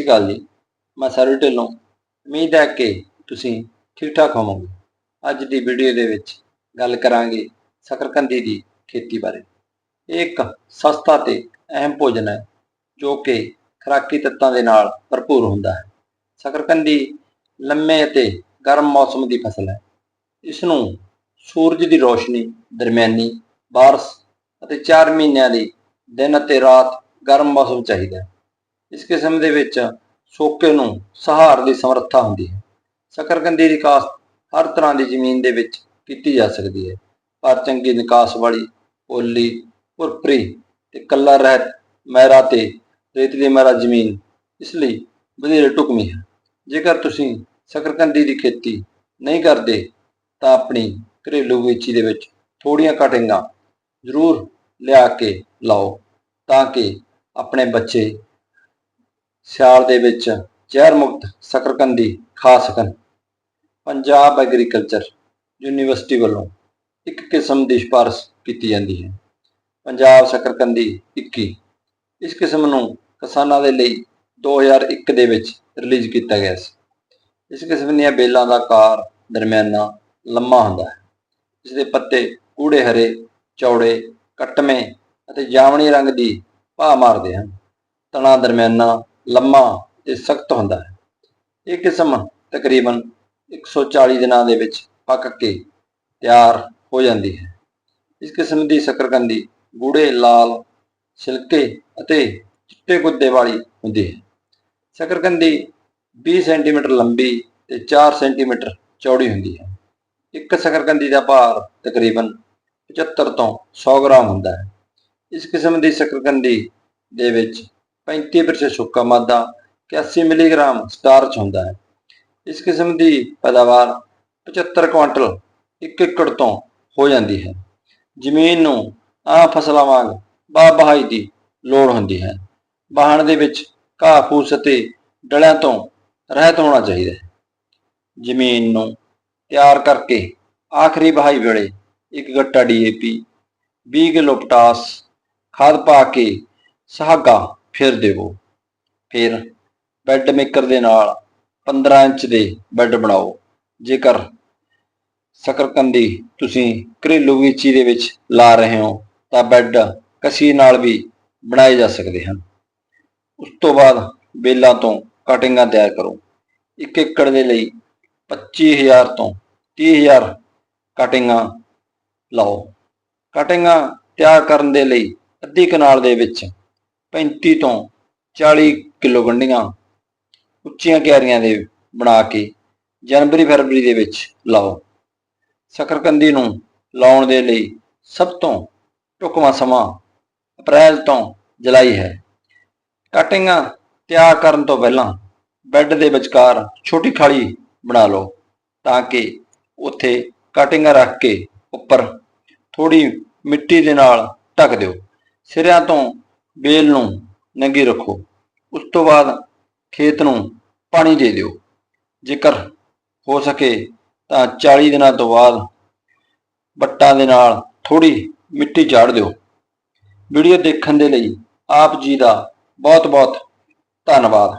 ਸ਼੍ਰੀ ਅਕਾਲ ਜੀ। ਮੈਂ ਸਾਰੇ ਢਿੱਲੋਂ। ਉਮੀਦ ਹੈ ਕਿ ਤੁਸੀਂ ਠੀਕ ਠਾਕ ਹੋਵੋਗੇ। ਅੱਜ ਦੀ ਵੀਡੀਓ ਦੇ ਵਿੱਚ ਗੱਲ ਕਰਾਂਗੇ ਸ਼ਕਰਕੰਦੀ ਦੀ ਖੇਤੀ ਬਾਰੇ। ਇਹ ਇੱਕ ਸਸਤਾ ਤੇ ਅਹਿਮ ਭੋਜਨ ਹੈ, ਜੋ ਕਿ ਖੁਰਾਕੀ ਤੱਤਾਂ ਦੇ ਨਾਲ ਭਰਪੂਰ ਹੁੰਦਾ ਹੈ। ਸ਼ਕਰਕੰਦੀ ਲੰਮੇ ਅਤੇ ਗਰਮ ਮੌਸਮ ਦੀ ਫਸਲ ਹੈ। ਇਸ ਨੂੰ ਸੂਰਜ ਦੀ ਰੋਸ਼ਨੀ ਦਰਮਿਆਨੀ, ਬਾਰਸ਼ ਅਤੇ 4 ਮਹੀਨਿਆਂ ਦੀ ਦਿਨ ਅਤੇ ਰਾਤ ਗਰਮ ਮੌਸਮ ਚਾਹੀਦਾ ਹੈ। ਇਸ ਕਿਸਮ ਦੇ ਵਿੱਚ ਸੋਕੇ ਨੂੰ ਸਹਾਰ ਦੀ ਸਮਰੱਥਾ ਹੁੰਦੀ ਹੈ। ਸ਼ਕਰਕੰਦੀ ਦੀ ਕਾਸ਼ਤ ਹਰ ਤਰ੍ਹਾਂ ਦੀ ਜ਼ਮੀਨ ਦੇ ਵਿੱਚ ਕੀਤੀ ਜਾ ਸਕਦੀ ਹੈ। ਪਰ ਚੰਗੀ ਨਿਕਾਸ ਵਾਲੀ ਓਲੀ ਉਰਪਰੀ ਤੇ ਕੱਲਾ ਰਹਿਤ ਮਹਿਰਾ ਤੇ ਰੇਤਲੀ ਮਹਿਰਾ ਜ਼ਮੀਨ ਇਸ ਲਈ ਵਧੇਰੇ ਢੁਕਵੀਂ ਹੈ। ਜੇਕਰ ਤੁਸੀਂ ਸ਼ਕਰਕੰਦੀ ਦੀ ਖੇਤੀ ਨਹੀਂ ਕਰਦੇ, ਤਾਂ ਆਪਣੀ ਘਰੇਲੂ ਬਗੀਚੀ ਦੇ ਵਿੱਚ ਥੋੜੀਆਂ ਕਟਿੰਗਾਂ ਜ਼ਰੂਰ ਲਿਆ ਕੇ ਲਾਓ, ਤਾਂ ਕਿ ਆਪਣੇ ਬੱਚੇ ਸਿਆਲ ਦੇ ਵਿੱਚ ਜ਼ਹਿਰ ਮੁਕਤ ਸ਼ਕਰਕੰਦੀ ਖਾ ਸਕਣ ਪੰਜਾਬ ਐਗਰੀਕਲਚਰ ਯੂਨੀਵਰਸਿਟੀ ਵੱਲੋਂ ਇੱਕ ਕਿਸਮ ਦੀ ਸਿਫਾਰਸ਼ ਕੀਤੀ ਜਾਂਦੀ ਹੈ। ਪੰਜਾਬ ਸ਼ਕਰਕੰਦੀ 21 ਇਸ ਕਿਸਮ ਨੂੰ ਕਿਸਾਨਾਂ ਦੇ ਲਈ 2001 ਦੇ ਵਿੱਚ ਰਿਲੀਜ਼ ਕੀਤਾ ਗਿਆ ਸੀ। ਇਸ ਕਿਸਮ ਦੀਆਂ ਬੇਲਾਂ ਦਾ ਆਕਾਰ ਦਰਮਿਆਨਾ ਲੰਮਾ ਹੁੰਦਾ ਹੈ। ਇਸ ਦੇ ਪੱਤੇ ਕੂੜੇ ਹਰੇ, ਚੌੜੇ, ਕੱਟਵੇਂ ਅਤੇ ਜਾਮਣੀ ਰੰਗ ਦੀ ਭਾਅ ਮਾਰਦੇ ਹਨ। ਤਣਾ ਦਰਮਿਆਨਾ ਲੰਮਾ ਤੇ ਸਖਤ ਹੁੰਦਾ ਹੈ। ਇਹ ਕਿਸਮ ਤਕਰੀਬਨ 140 ਦਿਨਾਂ ਦੇ ਵਿੱਚ ਪੱਕ ਕੇ ਤਿਆਰ ਹੋ ਜਾਂਦੀ ਹੈ। ਇਸ ਕਿਸਮ ਦੀ ਸ਼ਕਰਕੰਦੀ ਗੂੜੇ ਲਾਲ, ਛਿਲਕੇ ਅਤੇ ਚਿੱਟੇ ਗੁੱਦੇ ਵਾਲੀ ਹੁੰਦੀ ਹੈ। ਸਕਰਕੰਦੀ 20 ਸੈਂਟੀਮੀਟਰ ਲੰਬੀ ਤੇ 4 ਸੈਂਟੀਮੀਟਰ ਚੌੜੀ ਹੁੰਦੀ ਹੈ। ਇੱਕ ਸਕਰਕੰਦੀ ਦਾ ਭਾਰ ਤਕਰੀਬਨ 75 ਤੋਂ 100 ਗ੍ਰਾਮ ਹੁੰਦਾ ਹੈ। ਇਸ ਕਿਸਮ ਦੀ ਸ਼ਕਰਕੰਦੀ ਦੇ ਵਿੱਚ 35% ਸੁੱਕਾ ਮਾਦਾ 81 ਮਿਲੀਗ੍ਰਾਮ ਸਟਾਰਚ ਹੁੰਦਾ ਹੈ। ਇਸ ਕਿਸਮ ਦੀ ਪੈਦਾਵਾਰ 75 ਕੁਇੰਟਲ 1 ਏਕੜ ਤੋਂ ਹੋ ਜਾਂਦੀ ਹੈ। ਜ਼ਮੀਨ ਨੂੰ ਆਮ ਫਸਲਾਂ ਵਾਂਗ ਬਾਹ ਬਹਾਈ ਦੀ ਲੋੜ ਹੁੰਦੀ ਹੈ। ਬਾਹਣ ਦੇ ਵਿੱਚ ਘਾਹ, ਫੂਸ ਅਤੇ ਡਲਿਆਂ ਤੋਂ ਰਹਿਤ ਹੋਣਾ ਚਾਹੀਦਾ ਹੈ। ਜ਼ਮੀਨ ਨੂੰ ਤਿਆਰ ਕਰਕੇ ਆਖਰੀ ਬਹਾਈ ਵੇਲੇ ਇੱਕ ਗੱਟਾ ਡੀਏਪੀ 20 ਕਿਲੋ ਪੋਟਾਸ, ਖਾਦ ਪਾ ਕੇ ਸਹਾਗਾ ਫਿਰ ਦੇਵੋ। ਫਿਰ ਬੈੱਡ ਮੇਕਰ ਦੇ ਨਾਲ 15 ਇੰਚ ਦੇ ਬੈੱਡ ਬਣਾਓ। ਜੇਕਰ ਸ਼ਕਰਕੰਦੀ ਤੁਸੀਂ ਘਰੇਲੂ ਬਗੀਚੀ ਦੇ ਵਿੱਚ ਲਾ ਰਹੇ ਹੋ, ਤਾਂ ਬੈੱਡ ਕਸੀ ਨਾਲ ਵੀ ਬਣਾਏ ਜਾ ਸਕਦੇ ਹਨ। ਉਸ ਤੋਂ ਬਾਅਦ ਬੇਲਾਂ ਤੋਂ ਕਟਿੰਗਾਂ ਤਿਆਰ ਕਰੋ। ਇੱਕ ਏਕੜ ਦੇ ਲਈ 25000 ਤੋਂ 30000 ਕਟਿੰਗਾਂ ਲਾਓ। ਕਟਿੰਗਾਂ ਤਿਆਰ ਕਰਨ ਦੇ ਲਈ ਅੱਧੀ ਕਨਾਲ ਦੇ ਵਿੱਚ 35 ਤੋਂ 40 ਕਿਲੋ ਗੰਢੀਆਂ ਉੱਚੀਆਂ ਕਿਆਰੀਆਂ ਦੇ ਬਣਾ ਕੇ ਜਨਵਰੀ ਫਰਵਰੀ ਦੇ ਵਿੱਚ ਲਾਓ। ਸ਼ਕਰਕੰਦੀ ਨੂੰ ਲਾਉਣ ਦੇ ਲਈ ਸਭ ਤੋਂ ਢੁਕਵਾਂ ਸਮਾਂ ਅਪ੍ਰੈਲ ਤੋਂ ਜੁਲਾਈ ਹੈ। ਕਟਿੰਗਾਂ ਤਿਆਰ ਕਰਨ ਤੋਂ ਪਹਿਲਾਂ ਬੈੱਡ ਦੇ ਵਿਚਕਾਰ ਛੋਟੀ ਖਾਲੀ ਬਣਾ ਲਓ ਤਾਂ ਕਿ ਉੱਥੇ ਕਟਿੰਗਾਂ ਰੱਖ ਕੇ ਉੱਪਰ ਥੋੜੀ ਮਿੱਟੀ ਦੇ ਨਾਲ ਢੱਕ ਦਿਓ। ਸਿਰਿਆਂ ਤੋਂ ਬੇਲ ਨੂੰ ਨੰਗੀ ਰੱਖੋ। ਉਸ ਤੋਂ ਬਾਅਦ ਖੇਤ ਨੂੰ ਪਾਣੀ ਦੇ ਦਿਓ। ਜੇਕਰ ਹੋ ਸਕੇ ਤਾਂ 40 ਦਿਨਾਂ ਤੋਂ ਬਾਅਦ ਬੱਟਾਂ ਦੇ ਨਾਲ ਥੋੜੀ ਮਿੱਟੀ ਝਾੜ ਦਿਓ। ਵੀਡੀਓ ਦੇਖਣ ਦੇ ਲਈ ਆਪ ਜੀ ਦਾ ਬਹੁਤ ਬਹੁਤ ਧੰਨਵਾਦ।